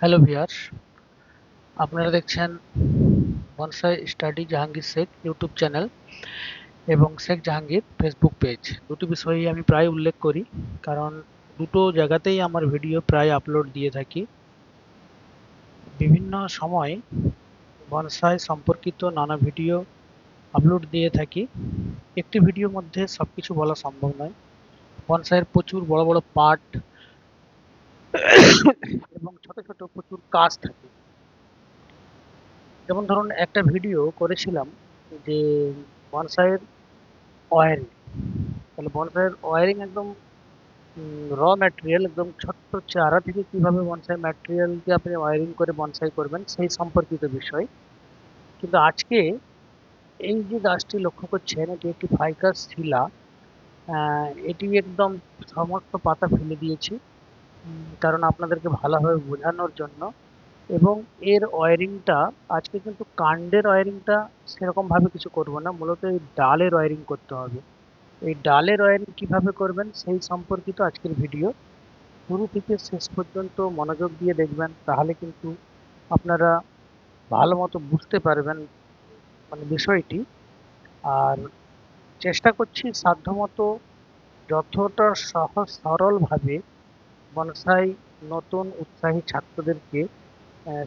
Hello viewer আপনারা দেখছেন bonsai study Jahangir Sheikh YouTube channel এবং শেখ জাহাঙ্গীর ফেসবুক পেজ। দুটো বিষয়ই আমি প্রায় উল্লেখ করি, কারণ দুটো জায়গাতেই আমার ভিডিও প্রায় আপলোড দিয়ে থাকি। বিভিন্ন সময় বনসাই সম্পর্কিত নানা ভিডিও আপলোড দিয়ে থাকি। একটি ভিডিওর মধ্যে সব কিছু বলা সম্ভব নয়। বনসাইয়ের প্রচুর বড় বড় পার্ট এবং ছোট ছোট প্রচুর কাজ থাকে। যেমন ধরুন, একটা ভিডিও করেছিলাম যে বনসাইয়ের ওয়ারিং তাহলে বনসাইয়ের ওয়ারিং একদম র ম্যাটেরিয়াল একদম ছোট্ট চারা থেকে কীভাবে বনসাই ম্যাটেরিয়ালকে আপনি ওয়ারিং করে বনসাই করবেন, সেই সম্পর্কিত বিষয়। কিন্তু আজকে এই যে গাছটি লক্ষ্য করছেন, এটি একটি ফাইকাস শিলা। এটি একদম সমস্ত পাতা ফেলে দিয়েছি। কারণ আপনাদেরকে ভালোভাবে বোঝানোর জন্য। এবং এর ওয়ারিংটা, আজকে কিন্তু কাণ্ডের ওয়ারিংটা সেরকমভাবে কিছু করব না। মূলত এই ডালের ওয়ারিং করতে হবে। এই ডালের ওয়ারিং কীভাবে করবেন সেই সম্পর্কিত আজকের ভিডিও। শুরু থেকে শেষ পর্যন্ত মনোযোগ দিয়ে দেখবেন, তাহলে কিন্তু আপনারা ভালো মতো বুঝতে পারবেন মানে বিষয়টি। আর চেষ্টা করছি সাধ্যমতো যতটা সহজ সরলভাবে বনসাই নতুন উৎসাহী ছাত্রদেরকে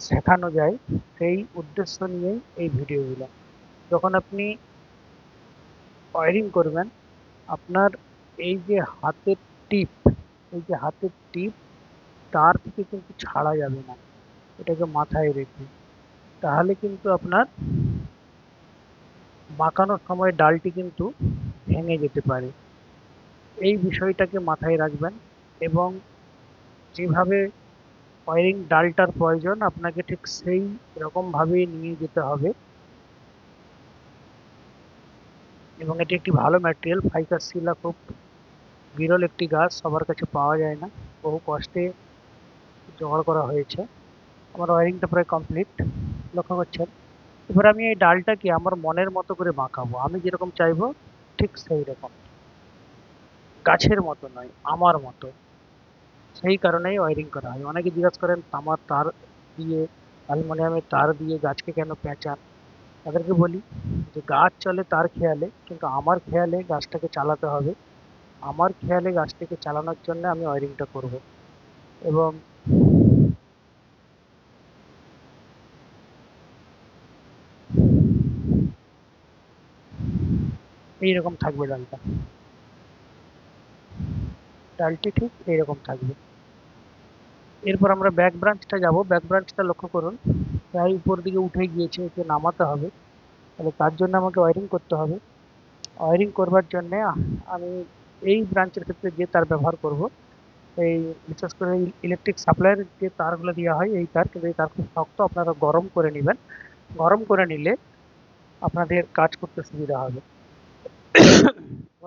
শেখানো যায় সেই উদ্দেশ্য নিয়েই এই ভিডিওগুলো। যখন আপনি ওয়ারিং করবেন, আপনার এই যে হাতের টিপ, এই যে হাতের টিপ, তার থেকে কিন্তু ছাড়া যাবে না। এটাকে মাথায় রেখে। তাহলে কিন্তু আপনার বাঁকানোর সময় ডালটি কিন্তু ভেঙে যেতে পারে। এই বিষয়টাকে মাথায় রাখবেন এবং যেভাবে ওয়ারিং ডালটার প্রয়োজন, আপনাকে ঠিক সেই রকমভাবেই নিয়ে যেতে হবে। এবং এটি একটি ভালো ম্যাটেরিয়াল ফাইকাস শিলা খুব বিরল একটি গাছ, সবার কাছে পাওয়া যায় না। বহু কষ্টে জোগাড় করা হয়েছে। আমার ওয়ারিংটা প্রায় কমপ্লিট লক্ষ্য করছেন? এবার আমি এই ডালটাকে আমার মনের মতো করে বাঁকাবো আমি যেরকম চাইব, ঠিক সেই রকম। গাছের মতো নয়, আমার মতো। সেই কারণেই ওয়ারিং করা হয়। অনেকে জিজ্ঞাসা করেন, তামার তার দিয়ে, অ্যালুমিনিয়ামের তার দিয়ে গাছকে কেন পেঁচান? তাদেরকে বলি যে, গাছ চলে তার খেয়ালে, কিন্তু আমার খেয়ালে গাছটাকে চালাতে হবে। আমার খেয়ালে গাছটাকে চালানোর জন্য আমি ওয়ারিংটা করব। এবং এইরকম থাকবে ডালটা ডালটি ঠিক এইরকম থাকবে। এরপর আমরা ব্যাক ব্রাঞ্চটা যাব। ব্যাক ব্রাঞ্চটা লক্ষ্য করুন, প্রায় উপর দিকে উঠে গিয়েছে, একে নামাতে হবে। তাহলে তার জন্য আমাকে ওয়ারিং করতে হবে। ওয়ারিং করবার জন্যে আমি এই ব্রাঞ্চের ক্ষেত্রে যে তার ব্যবহার করব, এই বিশেষ করে ইলেকট্রিক সাপ্লাইয়ের যে তারগুলো দেওয়া হয়, এই তার কিন্তু এই তার খুব শক্ত, আপনারা গরম করে নেবেন। গরম করে নিলে আপনাদের কাজ করতে সুবিধা হবে।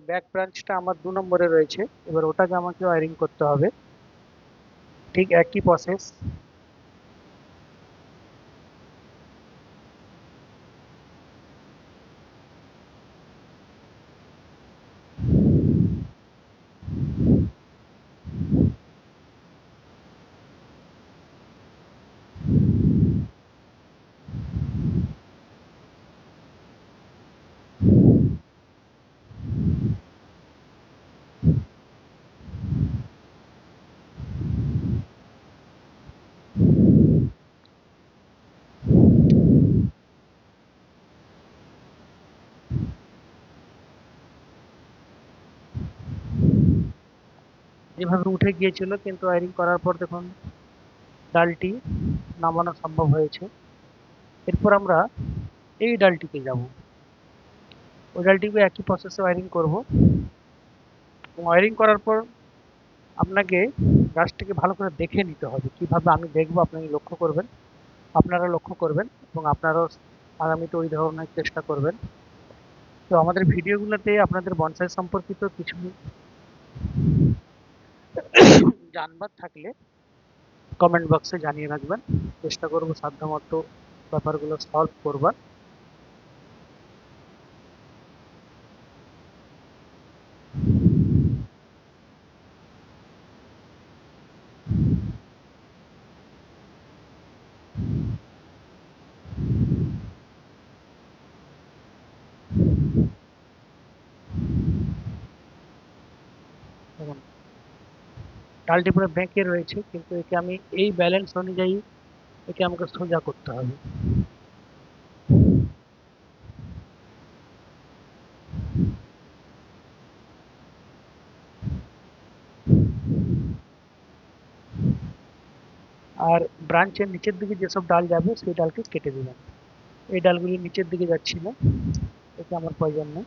ব্যাক ব্রাঞ্চটা আমার দু নম্বরে রয়েছে। এবার ওটাকে আমাকে ওয়ারিং করতে হবে। ঠিক একই প্রসেস যেভাবে উঠে গিয়েছিল, কিন্তু ওয়ারিং করার পর দেখুন ডালটি নামানো সম্ভব হয়েছে। এরপর আমরা এই ডালটিতে যাব। ওই ডালটিকে একই প্রসেসে ওয়ারিং করব। ওয়ারিং করার পর আপনাকে গাছটিকে ভালো করে দেখে নিতে হবে, কীভাবে আমি দেখব আপনি লক্ষ্য করবেন, আপনারা লক্ষ্য করবেন এবং আপনারাও আগামীতে ওই ধরনের চেষ্টা করবেন। তো আমাদের ভিডিওগুলোতে আপনাদের বনসাই সম্পর্কিত কিছু জানবার থাকলে কমেন্ট বক্সে জানিয়ে রাখবেন। চেষ্টা করব সাধ্যমতো ব্যাপারগুলো সলভ করবার দেখুন ডালটি পুরো বেঁকে রয়েছে, কিন্তু একে আমি এই ব্যালেন্স অনুযায়ী একে আমাকে সোজা করতে হবে। আর ব্রাঞ্চের নিচের দিকে যেসব ডাল যাবে, সেই ডালকে কেটে দেবেন এই ডালগুলি নিচের দিকে যাচ্ছিল, এতে আমার প্রয়োজন নেই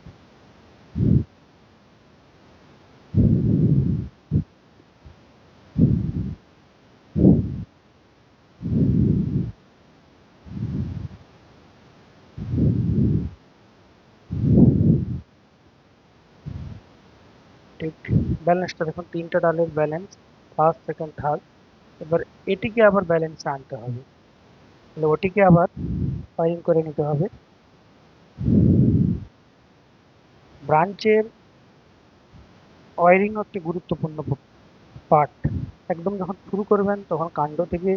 ঠিক ব্যালেন্সটা দেখুন, তিনটা ডালের ব্যালেন্স ফার্স্ট সেকেন্ড থার্ড এবার এটিকে আবার ব্যালেন্সে আনতে হবে। তাহলে ওটিকে আবার ফাইন করে নিতে হবে। ব্রাঞ্চের ওয়ারিং একটি গুরুত্বপূর্ণ পার্ট একদম যখন শুরু করবেন, তখন কাণ্ড থেকে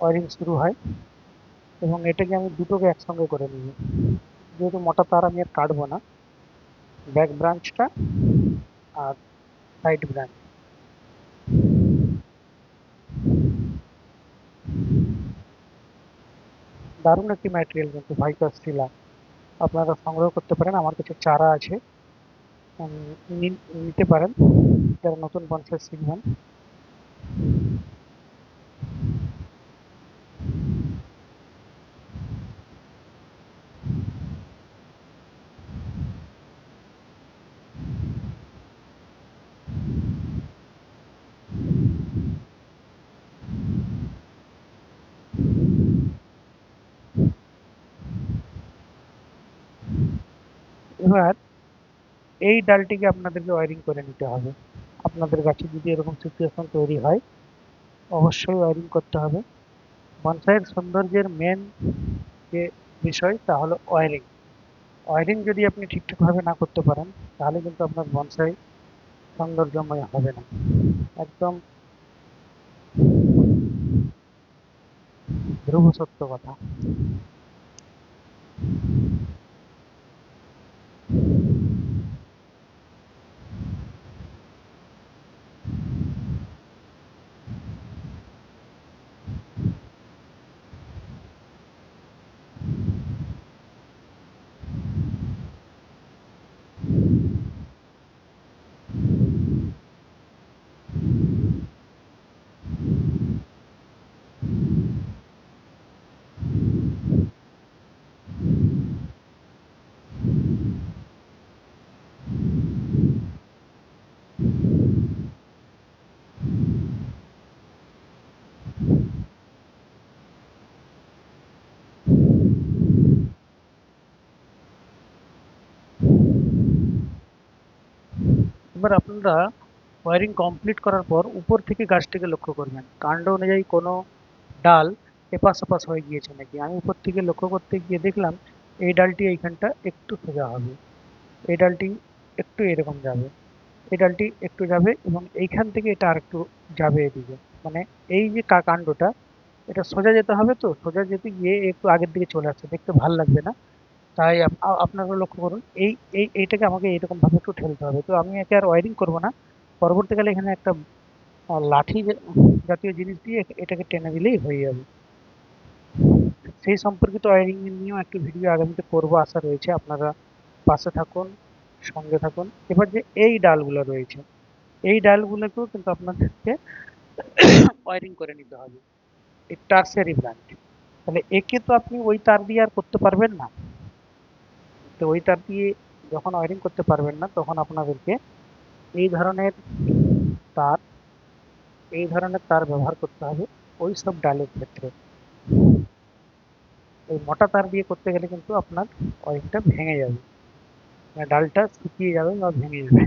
ওয়ারিং শুরু হয় এবং এটাকে আমি দুটোকে একসঙ্গে করে নিব। যেহেতু মোটা তার আমি আর কাটবো না ব্যাক ব্রাঞ্চটা আর সাইড ব্রাঞ্চ। দারুণ একটি ম্যাটেরিয়াল কিন্তু ভাইকাস শিলা আপনারা সংগ্রহ করতে পারেন, আমার কাছে চারা আছে। নিতে পারেন। যারা নতুন বনসাই শিখবেন এবার এই ডালটিকে আপনাদেরকে ওয়ারিং করে নিতে হবে। আপনাদের গাছে যদি এরকম সিচুয়েশন তৈরি হয়, অবশ্যই ওয়ারিং করতে হবে। বনসাইয়ের সৌন্দর্যের মেন যে বিষয়, তা হলো ওয়ারিং ওয়ারিং যদি আপনি ঠিকঠাকভাবে না করতে পারেন, তাহলে কিন্তু আপনার বনসাই সৌন্দর্যময় হবে না। একদম ধ্রুব সত্য কথা। এবার আপনারা ওয়ারিং কমপ্লিট করার পর উপর থেকে গাছটিকে লক্ষ্য করবেন। কাণ্ড অনুযায়ী কোনো ডাল এপাশ ওপাশ হয়ে গিয়েছে নাকি? আমি উপর থেকে লক্ষ্য করতে গিয়ে দেখলাম, এই ডালটি এইখানটা একটু সোজা হবে। এই ডালটি একটু এরকম যাবে। এই ডালটি একটু যাবে এবং এইখান থেকে এটা আর একটু যাবে এদিকে। মানে এই যে কাণ্ডটা, এটা সোজা যেতে হবে তো? সোজা যেতে গিয়ে একটু আগের দিকে চলে আসছে। দেখতে ভালো লাগবে না? তাই আপনারা লক্ষ্য করুন, এই এই, এইটাকে আমাকে এইরকম ভাবে একটু ঠেলতে হবে। তো আমি একে আর ওয়ারিং করব না। পরবর্তীকালে এখানে একটা লাঠি জাতীয় জিনিস দিয়ে এটাকে টেনে দিলেই হয়ে যাবে। সেই সম্পর্কিত ওয়ারিং নিয়েও একটু ভিডিও আগামীতে করব, আশা রয়েছে। আপনারা পাশে থাকুন, সঙ্গে থাকুন। এবার যে এই ডালগুলো রয়েছে, এই ডালগুলোকেও কিন্তু আপনাদেরকে ওয়ারিং করে নিতে হবে। এই টার্সারি ব্রাঞ্চ তাহলে একে তো আপনি ওই তার দিয়ে আর করতে পারবেন না। তো ওই তার দিয়ে যখন ওয়ারিং করতে পারবেন না, তখন আপনাদেরকে এই ধরনের তার, এই ধরনের তার ব্যবহার করতে হবে ওই সব ডালের ক্ষেত্রে। এই মোটা তার দিয়ে করতে গেলে কিন্তু আপনার ওয়ারিংটা ভেঙে যাবে। মানে ডালটা শুকিয়ে যাবে বা ভেঙে যাবে।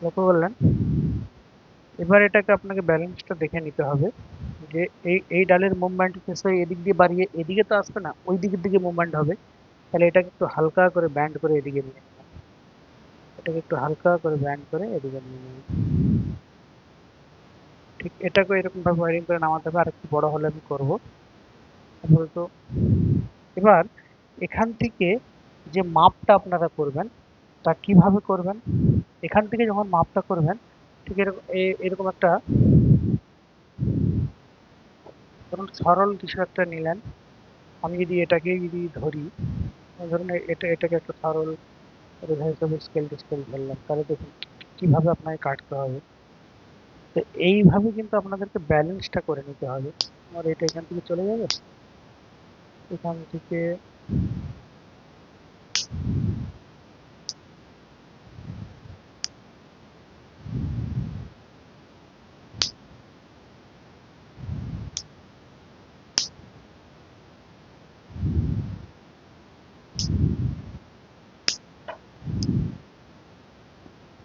লক্ষ্য করলেন। এবার এটাকে আপনাকে ব্যালেন্সটা দেখে নিতে হবে যে এই এই ডালের মুভমেন্ট শেষ হয়ে এদিক দিয়ে বাড়িয়ে, এদিকে তো আসবে না ওই দিকের দিকে মুভমেন্ট হবে। তাহলে এটাকে একটু হালকা করে ব্যান্ড করে এদিকে নিয়ে এটাকে একটু হালকা করে ব্যান্ড করে এদিকে নিয়ে নেবেন ঠিক এটাকে এরকম ভাবে ওয়ারিং করে নামাতে হবে আর একটু বড় হলে আমি করব। আপাতত এবার এখান থেকে যে মাপটা আপনারা করবেন, তা কীভাবে করবেন? এখান থেকে যখন মাপটা করবেন, ঠিক এরকম এরকম একটা ধরুন সরল কিছু একটা নিলেন। আমি যদি এটাকে যদি ধরি, ধরুন এটা, এটাকে একটা সরল স্কেল স্কেল ধরলাম তাহলে দেখুন কীভাবে আপনাকে কাটতে হবে। তো এইভাবে কিন্তু আপনাদেরকে ব্যালেন্সটা করে নিতে হবে। আর এটা এখান থেকে চলে যাবে? এখান থেকে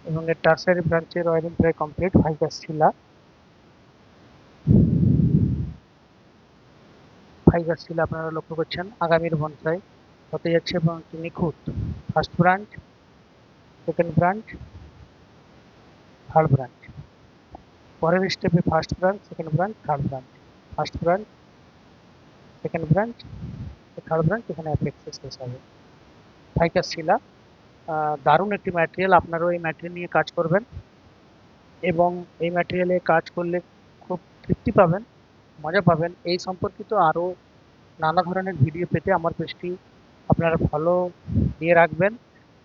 এবং এর টার্সারি ব্রাঞ্চের ওয়ারিং প্রায় কমপ্লিট ফাইকাস শিলা ফাইকাস শিলা আপনারা লক্ষ্য করছেন, আগামীর বনসাই। হতে যাচ্ছে এবং একটি নিখুঁত। First branch second branch third branch পরের স্টেপে first branch second branch third branch first branch second branch third branch এখানে অ্যাপেক্সে হবে। ফাইকাস শিলা দারুণ একটি ম্যাটেরিয়াল আপনারাও এই ম্যাটেরিয়াল নিয়ে কাজ করবেন এবং এই ম্যাটেরিয়ালে কাজ করলে খুব তৃপ্তি পাবেন, মজা পাবেন। এই সম্পর্কিত আরও নানা ধরনের ভিডিও পেতে আমার পেজটি আপনারা ফলো দিয়ে রাখবেন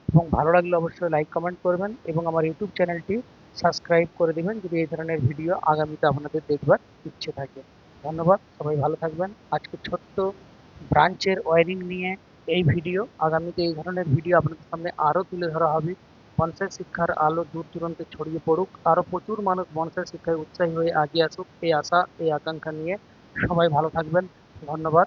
এবং ভালো লাগলে অবশ্যই লাইক কমেন্ট করবেন এবং আমার ইউটিউব চ্যানেলটি সাবস্ক্রাইব করে দিবেন যদি এই ধরনের ভিডিও আগামীতে আপনাদের দেখবার ইচ্ছে থাকে। ধন্যবাদ, সবাই ভালো থাকবেন। আজকে ছোট্ট ব্রাঞ্চের ওয়ারিং নিয়ে এই ভিডিও, আগামীতে এই ধরনের ভিডিও আপনাদের সামনে আরও তুলে ধরা হবে। বনসাই শিক্ষার আলো দূর দূরান্তে ছড়িয়ে পড়ুক, আরও প্রচুর মানুষ বনসাই শিক্ষায় উৎসাহী হয়ে এগিয়ে আসুক, এই আশা, এই আকাঙ্ক্ষা নিয়ে সবাই ভালো থাকবেন। ধন্যবাদ।